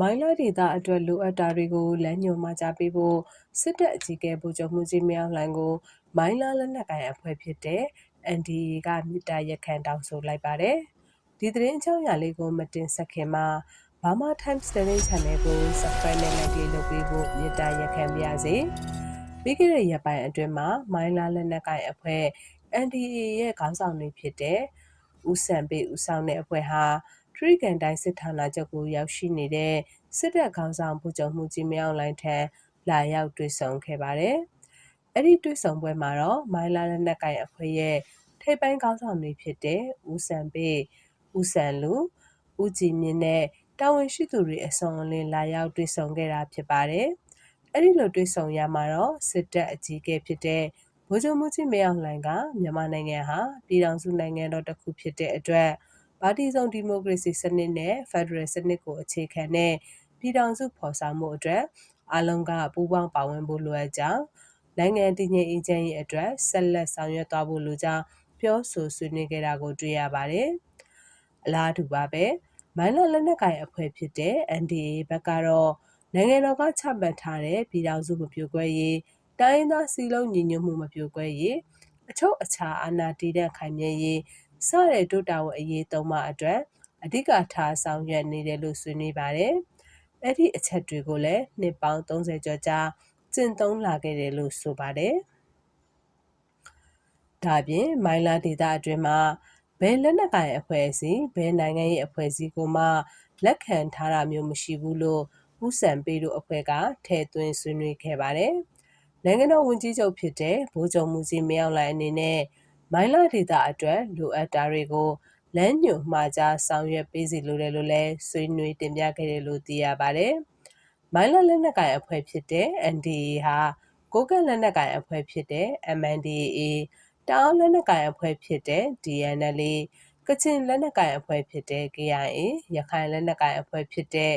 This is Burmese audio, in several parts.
မိုင်းလာဒေသအတွက် လိုအပ်တာတွေကို လမ်းညွှန်မှာကြားပေးဖို့ စစ်တပ်အကြီးအကဲ ဗိုလ်ချုပ်မှုကြီးမြောက်လှိုင်ကို မိုင်းလာလက်နက်ကိုင်အဖွဲ့ဖြစ်တဲ့ NDA ကမြစ်တာရက်ခံတောင်းဆိုလိုက်ပါတယ်။ဒီသတင်းအကြောင်းအရာလေးကို မတင်ဆက်ခင်မှာ Burma Times Daily Channel ကို Subscribe နဲ့ Like လေးလုပ်ပေးဖို့မြစ်တာရက်ခံပါရစေ။ပြီးခဲ့တဲ့ရက်ပိုင်းအတွင်းမှာ မိုင်းလာလက်နက်ကိုင်အဖွဲ့ NDA ရဲ့ ခေါင်းဆောင်တွေဖြစ်တဲ့ ဦးစံပေဦးဆောင်တဲ့အဖွဲ့ဟာ ထရီကန်တိုင်းစစ်ဌာနချုပ်ကို ရောက်ရှိနေတဲ့ စစ်တပ်ခေါင်းဆောင် ဗိုလ်ချုပ်မှုကြီးမြောက်လိုင်းထံ လာရောက်တွေ့ဆုံခဲ့ပါတယ်။အဲ့ဒီတွေ့ဆုံပွဲမှာတော့ မိုင်းလာလက်နက်ကိုင်အဖွဲ့ရဲ့ ထိပ်ပိုင်းခေါင်းဆောင်တွေဖြစ်တဲ့ ဦးစံပေ ဦးစံလူ ဦးကြည်မြင့်နဲ့ တာဝန်ရှိသူတွေ အစုံအလင် လာရောက်တွေ့ဆုံခဲ့တာဖြစ်ပါတယ်။အဲ့ဒီလိုတွေ့ဆုံရမှာတော့ စစ်တပ်အကြီးအကဲဖြစ်တဲ့ ဗိုလ်ချုပ်မှုကြီးမအောင်လှိုင်က မြန်မာနိုင်ငံဟာ ပြည်ထောင်စုနိုင်ငံတော်တစ်ခုဖြစ်တဲ့အတွက် ပါတီစုံဒီမိုကရေစီစနစ်နဲ့ဖက်ဒရယ်စနစ်ကိုအခြေခံတဲ့ပြည်ထောင်စုဖော်ဆောင်မှုအတွက်အလုံးကပူးပေါင်းပါဝင်ဖို့လိုအပ်ကြောင်းနိုင်ငံတည်ငြိမ်အေးချမ်းရေးအတွက်ဆက်လက်ဆောင်ရွက်သွားဖို့လိုကြောင်းပြောဆိုဆွေးနွေးခဲ့တာကိုတွေ့ရပါတယ်။အလားတူပါပဲမိုင်းလလက်နက်ကိုင်အဖွဲ့ဖြစ်တဲ့ NDA ဘက်ကတော့နိုင်ငံတော်ကချမှတ်ထားတဲ့ပြည်ထောင်စုမပြိုကွဲရေးတိုင်းရင်းသားစီလုံးညီညွတ်မှုမပြိုကွဲရေးအချုပ်အခြာအာဏာတည်တဲ့ခိုင်မြဲရေး စတဲ့တိုးတာဝအရေးသုံးပါအတွက်အဓိကထားဆောင်ရွက်နေတယ်လို့ဆွေးနွေးပါတယ်။အဲ့ဒီအချက်တွေကိုလည်းနှစ်ပေါင်း30ကျော်ကြာကျင့်သုံးလာခဲ့တယ်လို့ဆိုပါတယ်။ဒါပြင်မိုင်းလာဒေတာအတွင်းမှာဘယ်လက်နက်ကိုင်အဖွဲ့အစည်းဘယ်နိုင်ငံရေးအဖွဲ့အစည်းကိုမှလက်ခံထားတာမျိုးမရှိဘူးလို့ဦးစံပေးတို့အဖွဲ့ကထည့်သွင်းဆွေးနွေးခဲ့ပါတယ်။နိုင်ငံတော်ဝန်ကြီးချုပ်ဖြစ်တဲ့ဗိုလ်ချုပ်မူကြီးမင်းအောင်လှိုင်အနေနဲ့ မိုင်းလာဒေတာအတွက်လိုအပ်တာတွေကို လမ်းညွှန်မှာကြားဆောင်ရွက်ပေးစီလိုတယ်လို့လည်းဆွေးနွေးတင်ပြခဲ့တယ်လို့သိရပါတယ်။မိုင်းလာလက်နက်ကိုင်အဖွဲ့ဖြစ်တဲ့ NDA ဟာကိုကန့်လက်နက်ကိုင်အဖွဲ့ဖြစ်တဲ့ MNDAA တောင်လက်နက်ကိုင်အဖွဲ့ဖြစ်တဲ့ DNLA ကချင်လက်နက်ကိုင်အဖွဲ့ဖြစ်တဲ့ KIA ရခိုင်လက်နက်ကိုင်အဖွဲ့ဖြစ်တဲ့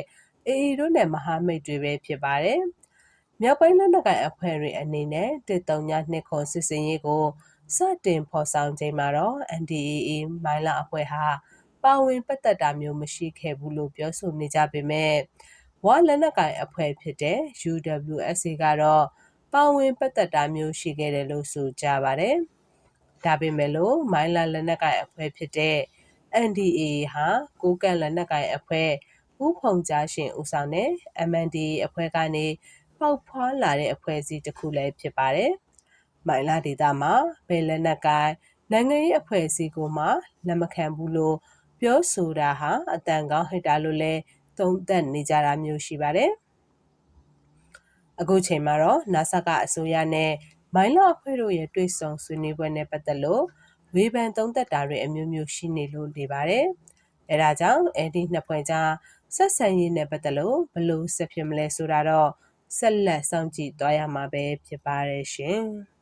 AA တို့နဲ့မဟာမိတ်တွေပဲဖြစ်ပါတယ်။မြောက်ပိုင်းလက်နက်ကိုင်အဖွဲ့တွေအနေနဲ့139ခွန်စစ်စင်ရေးကို စတင်ဖော်ဆောင်ချိန်မှာတော့ NDAA မိုင်းလာအဖွဲ့ဟာ ပါဝင်ပတ်သက်တာမျိုး မရှိခဲ့ဘူးလို့ ပြောဆိုနေကြပေမဲ့ဝါလက်နက်ကိုင်အဖွဲ့ဖြစ်တဲ့ UWSA ကတော့ ပါဝင်ပတ်သက်တာမျိုး ရှိခဲ့တယ်လို့ ဆိုကြပါတယ်။ဒါပေမဲ့လို့ မိုင်းလာလက်နက်ကိုင်အဖွဲ့ဖြစ်တဲ့ NDA ဟာ ကိုကန့်လက်နက်ကိုင်အဖွဲ့ ဦးဖုံကြားရှင် ဦးဆောင်တဲ့ MNDA အဖွဲ့ကနေ ပေါက်ဖွာလာတဲ့ အဖွဲ့အစည်းတစ်ခုလည်း ဖြစ်ပါတယ်။ မိုင်လာဒေတာမှာဘယ်လက်နက်ကိုင်နိုင်ငံရေးအဖွဲ့အစည်းကိုမှလက်မခံဘူးလို့ပြောဆိုတာဟာအတန်ကောင်းဟစ်တာလို့လည်းသုံးသပ်နေကြတာမျိုးရှိပါတယ်။အခုချိန်မှာတော့ NASA ကအစိုးရနဲ့မိုင်းလာအဖွဲ့တို့ရဲ့တွေ့ဆုံဆွေးနွေးပွဲနဲ့ပတ်သက်လို့ဝေဖန်သုံးသက်တာတွေအမျိုးမျိုးရှိနေလို့နေပါတယ်။အဲဒါကြောင့်အဲဒီနှစ်ဖွဲ့ကြားဆက်ဆံရေးနဲ့ပတ်သက်လို့ဘလို့ဆက်ဖြစ်မလဲဆိုတာတော့ဆက်လက်စောင့်ကြည့်သွားရမှာပဲဖြစ်ပါတယ်ရှင်။